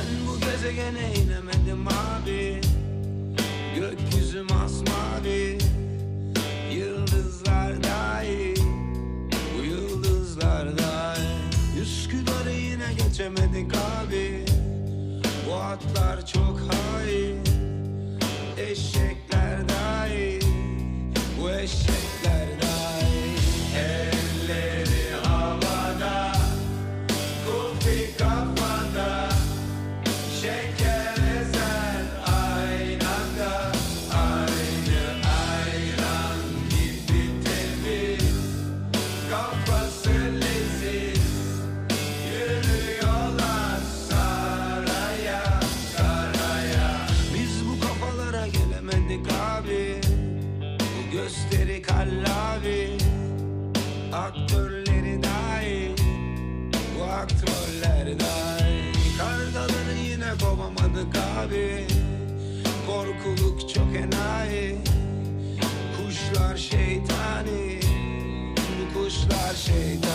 Ben bu gezegene inemedim abi. Gökyüzü masmavi Yıldızlar dahi Bu yıldızlar dahi Üsküdar'ı yine geçemedik abi. Bu atlar çok hain. Eşekler dahi Bu eşek gelemedik abi Bu gösteri kallavi. Aktörleri dahi Bu aktörler dahi Kargaları yine kovamadık abi. Korkuluk çok enayi. Kuşlar şeytani Bu kuşlar şeytani